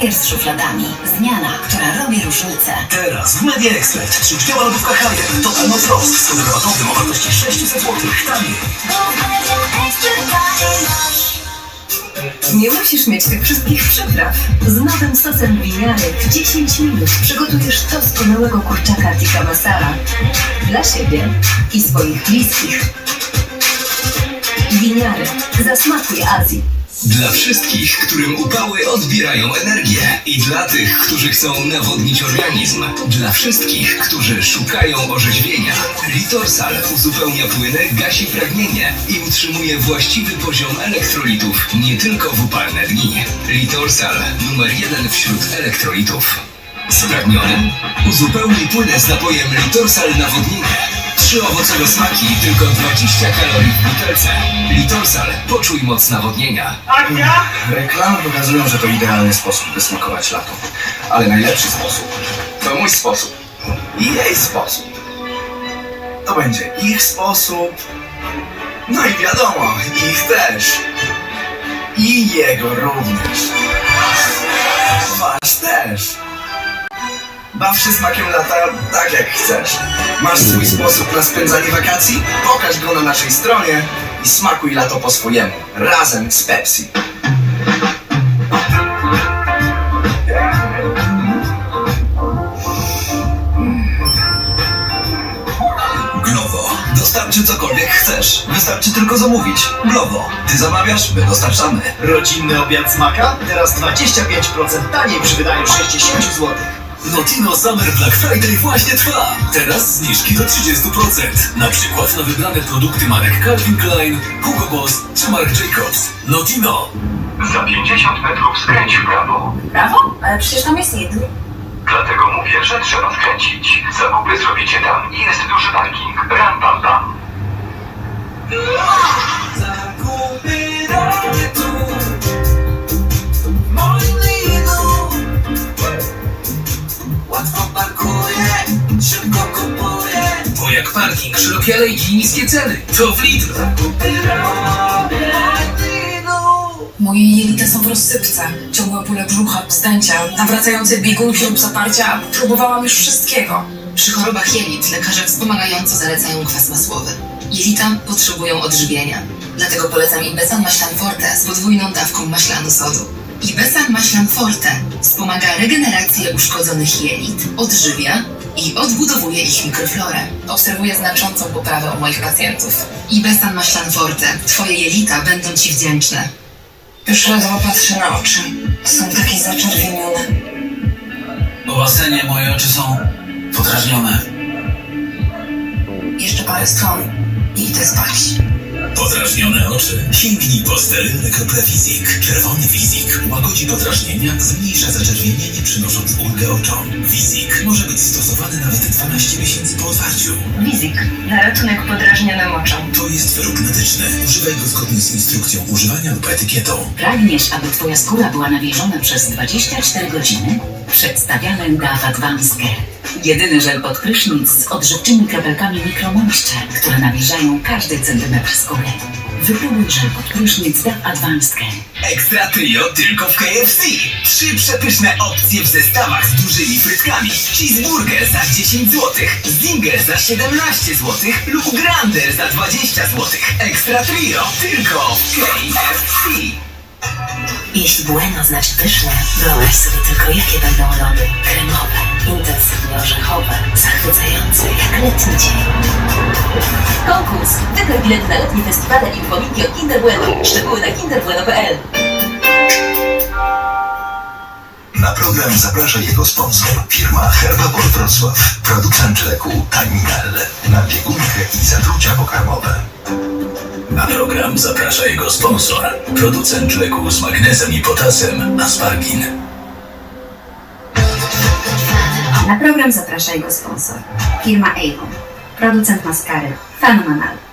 Jest szufladami. Zmiana, która robi różnicę. Teraz w Media Expert trzydniowa lodówka Haier Total Frost z kodowatowym o wartości 600 zł. Taniej. Nie musisz mieć tych wszystkich przypraw. Z nowym sosem winiary w 10 minut przygotujesz doskonałego kurczaka tikka masala. Dla siebie i swoich bliskich. Winiary. Zasmakuj Azji. Dla wszystkich, którym upały odbierają energię i dla tych, którzy chcą nawodnić organizm. Dla wszystkich, którzy szukają orzeźwienia. Litorsal uzupełnia płyny, gasi pragnienie i utrzymuje właściwy poziom elektrolitów nie tylko w upalne dni. Litorsal numer jeden wśród elektrolitów. Spragniony? Uzupełnij płynę z napojem Litorsal Nawodnienie. Trzy owocowe smaki, tylko 20 kalorii w butelce. Litorsal, poczuj moc nawodnienia. Reklamy pokazują, że to idealny sposób, by smakować lato. Ale najlepszy sposób to mój sposób. I jej sposób. To będzie ich sposób. No i wiadomo, ich też. I jego również. Wasz też. Baw się smakiem lata tak jak chcesz. Masz swój sposób na spędzanie wakacji? Pokaż go na naszej stronie i smakuj lato po swojemu. Razem z Pepsi. Glovo. Dostarczy cokolwiek chcesz. Wystarczy tylko zamówić. Glovo. Ty zamawiasz, my dostarczamy. Rodzinny obiad smaka? Teraz 25% taniej przy wydaniu 60 zł. Notino Summer Black Friday właśnie trwa. Teraz zniżki do 30%. Na przykład na wybrane produkty marek Calvin Klein, Hugo Boss czy Marc Jacobs. Notino. Za 50 metrów skręć w prawo. Brawo? Ale przecież tam jest Lidl. Dlatego mówię, że trzeba skręcić. Zakupy zrobicie tam i jest duży parking. Ram pam pam. Bo jak parking, szerokie alejki i niskie ceny. To w Lidl. Moje jelita są w rozsypce. Ciągłe bóle brzucha, wzdęcia, nawracające biegunki lub zaparcia. Próbowałam już wszystkiego. Przy chorobach jelit lekarze wspomagająco zalecają kwas masłowy. Jelita potrzebują odżywienia. Dlatego polecam Ibesan Maślan Forte z podwójną dawką maślanu sodu. Ibesan Maślan Forte wspomaga regenerację uszkodzonych jelit, odżywia i odbudowuje ich mikroflorę. Obserwuję znaczącą poprawę u moich pacjentów. Ibesan Maślan Forte. Twoje jelita będą Ci wdzięczne. Już ledwo patrzę na oczy. Są takie zaczerwienione. Po basenie moje oczy są podrażnione. Jeszcze parę stron i idę spać. Podrażnione oczy? Sięgnij po sterylne krople Fizik. Czerwony Fizik łagodzi podrażnienia, zmniejsza zaczerwienienie, przynosząc ulgę oczom. Fizik może być stosowany nawet 12 miesięcy po otwarciu. Wizik. Na ratunek podrażnionym oczom. To jest wyrób medyczny. Używaj go zgodnie z instrukcją używania lub etykietą. Pragniesz, aby Twoja skóra była nawilżona przez 24 godziny? Przedstawiamy DAF Advanced Care. Jedyny żel pod prysznic z odżywczymi kropelkami Micro Moisture, które nawilżają każdy centymetr skóry. Wypróbuj żel pod prysznic DAF Advanced Care. Ekstra trio tylko w KFC. Trzy przepyszne opcje w zestawach z dużymi frytkami. Cheeseburger za 10 zł, Zinger za 17 zł lub Grander za 20 zł. Ekstra trio tylko w KFC. Jeśli bueno znaczy pyszne, wyobraź sobie tylko jakie będą lody. Kremowe, intensywnie orzechowe, zachwycające jak letni dzień. Konkurs. Wygraj bilet na letni festiwale i upominki od Kinder Bueno. Szczegóły na kinderbueno.pl Na program zaprasza jego sponsor, firma Herbapol Wrocław, producent leku Taninal na biegunkę i zatrucia pokarmowe. Na program zaprasza jego sponsor, producent leku z magnezem i potasem Aspargin. Na program zaprasza jego sponsor, firma Avon, producentka z Kary. Fenomenalny.